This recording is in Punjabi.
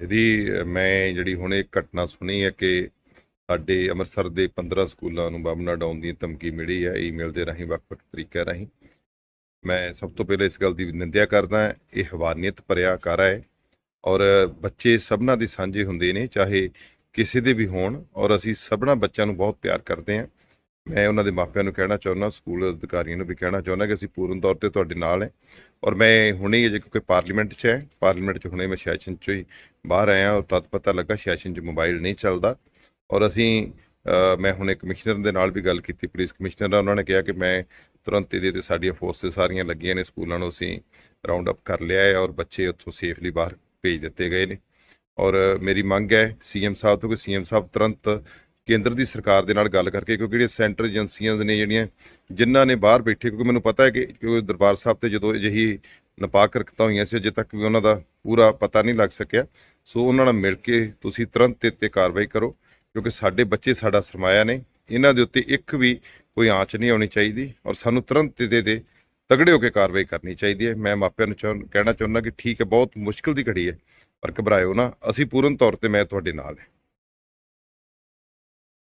ਇਹਦੀ ਮੈਂ ਜਿਹੜੀ ਹੁਣ ਇਹ ਘਟਨਾ ਸੁਣੀ ਹੈ ਕਿ ਸਾਡੇ ਅੰਮ੍ਰਿਤਸਰ ਦੇ 15 ਸਕੂਲਾਂ ਨੂੰ ਬੰਬ ਨਾ ਡਾਉਣ ਦੀ ਧਮਕੀ ਮਿਲੀ ਹੈ ਈਮੇਲ ਦੇ ਰਾਹੀਂ ਵੱਖ-ਵੱਖ ਤਰੀਕਿਆਂ ਰਾਹੀਂ। ਮੈਂ ਸਭ ਤੋਂ ਪਹਿਲਾਂ ਇਸ ਗੱਲ ਦੀ ਨਿੰਦਿਆ ਕਰਦਾ ਇਹ ਹਵਾਨੀਅਤ ਭਰਿਆ ਕਾਰਾ ਹੈ ਔਰ ਬੱਚੇ ਸਭਨਾਂ ਦੇ ਸਾਂਝੇ ਹੁੰਦੇ ਨੇ, ਚਾਹੇ ਕਿਸੇ ਦੇ ਵੀ ਹੋਣ ਔਰ ਅਸੀਂ ਸਭਨਾਂ ਬੱਚਿਆਂ ਨੂੰ ਬਹੁਤ ਪਿਆਰ ਕਰਦੇ ਹਾਂ। ਮੈਂ ਉਹਨਾਂ ਦੇ ਮਾਪਿਆਂ ਨੂੰ ਕਹਿਣਾ ਚਾਹੁੰਦਾ ਸਕੂਲ ਅਧਿਕਾਰੀਆਂ ਨੂੰ ਵੀ ਕਹਿਣਾ ਚਾਹੁੰਦਾ ਕਿ ਅਸੀਂ ਪੂਰਨ ਤੌਰ ਤੇ ਤੁਹਾਡੇ ਨਾਲ ਹਾਂ। ਔਰ ਮੈਂ ਹੁਣੇ ਹੀ ਅਜੇ ਕਿਉਂਕਿ ਪਾਰਲੀਮੈਂਟ 'ਚ ਹੈ ਪਾਰਲੀਮੈਂਟ 'ਚ ਹੁਣੇ ਮੈਂ ਸੈਸ਼ਨ 'ਚ ਹੀ ਬਾਹਰ ਆਇਆ ਔਰ ਤਦ ਪਤਾ ਲੱਗਾ ਸੈਸ਼ਨ 'ਚ ਮੋਬਾਈਲ ਨਹੀਂ ਚੱਲਦਾ। ਔਰ ਅਸੀਂ ਅ, ਮੈਂ ਹੁਣੇ ਕਮਿਸ਼ਨਰ ਦੇ ਨਾਲ ਵੀ ਗੱਲ ਕੀਤੀ ਪੁਲਿਸ ਕਮਿਸ਼ਨਰ ਨਾਲ। ਉਹਨਾਂ ਨੇ ਕਿਹਾ ਕਿ ਮੈਂ ਤੁਰੰਤ ਇਹਦੇ ਤੇ ਸਾਡੀਆਂ ਫੋਰਸਸ ਸਾਰੀਆਂ ਲੱਗੀਆਂ ਨੇ ਸਕੂਲਾਂ ਨੂੰ ਅਸੀਂ ਰਾਉਂਡ ਅਪ ਕਰ ਲਿਆ ਹੈ ਔਰ ਬੱਚੇ ਉੱਥੋਂ ਸੇਫਲੀ ਬਾਹਰ ਭੇਜ ਦਿੱਤੇ ਗਏ ਨੇ। ਔਰ ਮੇਰੀ ਮੰਗ ਹੈ ਸੀਐਮ ਸਾਹਿਬ ਤੋਂ ਕਿ ਸੀਐਮ ਸਾਹਿਬ ਤੁਰੰਤ ਕੇਂਦਰ ਦੀ ਸਰਕਾਰ ਦੇ ਨਾਲ ਗੱਲ ਕਰਕੇ, ਕਿਉਂਕਿ ਜਿਹੜੀਆਂ ਸੈਂਟਰ ਏਜੰਸੀਆਂ ਨੇ ਜਿਹੜੀਆਂ, ਜਿਨ੍ਹਾਂ ਨੇ ਬਾਹਰ ਬੈਠੇ, ਕਿਉਂਕਿ ਮੈਨੂੰ ਪਤਾ ਹੈ ਕਿ ਦਰਬਾਰ ਸਾਹਿਬ ਤੇ ਜਦੋਂ ਅਜਿਹੀ ਨਪਾਕ ਹਰਕਤਾਂ ਹੋਈਆਂ ਸੀ, ਅਜੇ ਤੱਕ ਵੀ ਉਹਨਾਂ ਦਾ ਪੂਰਾ ਪਤਾ ਨਹੀਂ ਲੱਗ ਸਕਿਆ। ਸੋ ਉਹਨਾਂ ਨਾਲ ਮਿਲ ਕੇ ਤੁਸੀਂ ਤੁਰੰਤ ਇਹ ਤੇ ਕਾਰਵਾਈ ਕਰੋ, ਕਿਉਂਕਿ ਸਾਡੇ ਬੱਚੇ ਸਾਡਾ ਸਰਮਾਇਆ ਨੇ। ਇਹਨਾਂ ਦੇ ਉੱਤੇ ਇੱਕ ਵੀ ਕੋਈ ਆਂਚ ਨਹੀਂ ਆਉਣੀ ਚਾਹੀਦੀ ਔਰ ਸਾਨੂੰ ਤੁਰੰਤ ਇਹਦੇ ਦੇ ਤਗੜੇ ਹੋ ਕੇ ਕਾਰਵਾਈ ਕਰਨੀ ਚਾਹੀਦੀ ਹੈ। ਮੈਂ ਮਾਪਿਆਂ ਨੂੰ ਚਾਹੁੰ- ਕਹਿਣਾ ਚਾਹੁੰਦਾ ਕਿ ਠੀਕ ਹੈ, ਬਹੁਤ ਮੁਸ਼ਕਲ ਦੀ ਘੜੀ ਹੈ, ਪਰ ਘਬਰਾਇਓ ਨਾ। ਅਸੀਂ ਪੂਰਨ ਤੌਰ ਤੇ ਮੈਂ ਤੁਹਾਡੇ ਨਾਲ ਹਾਂ।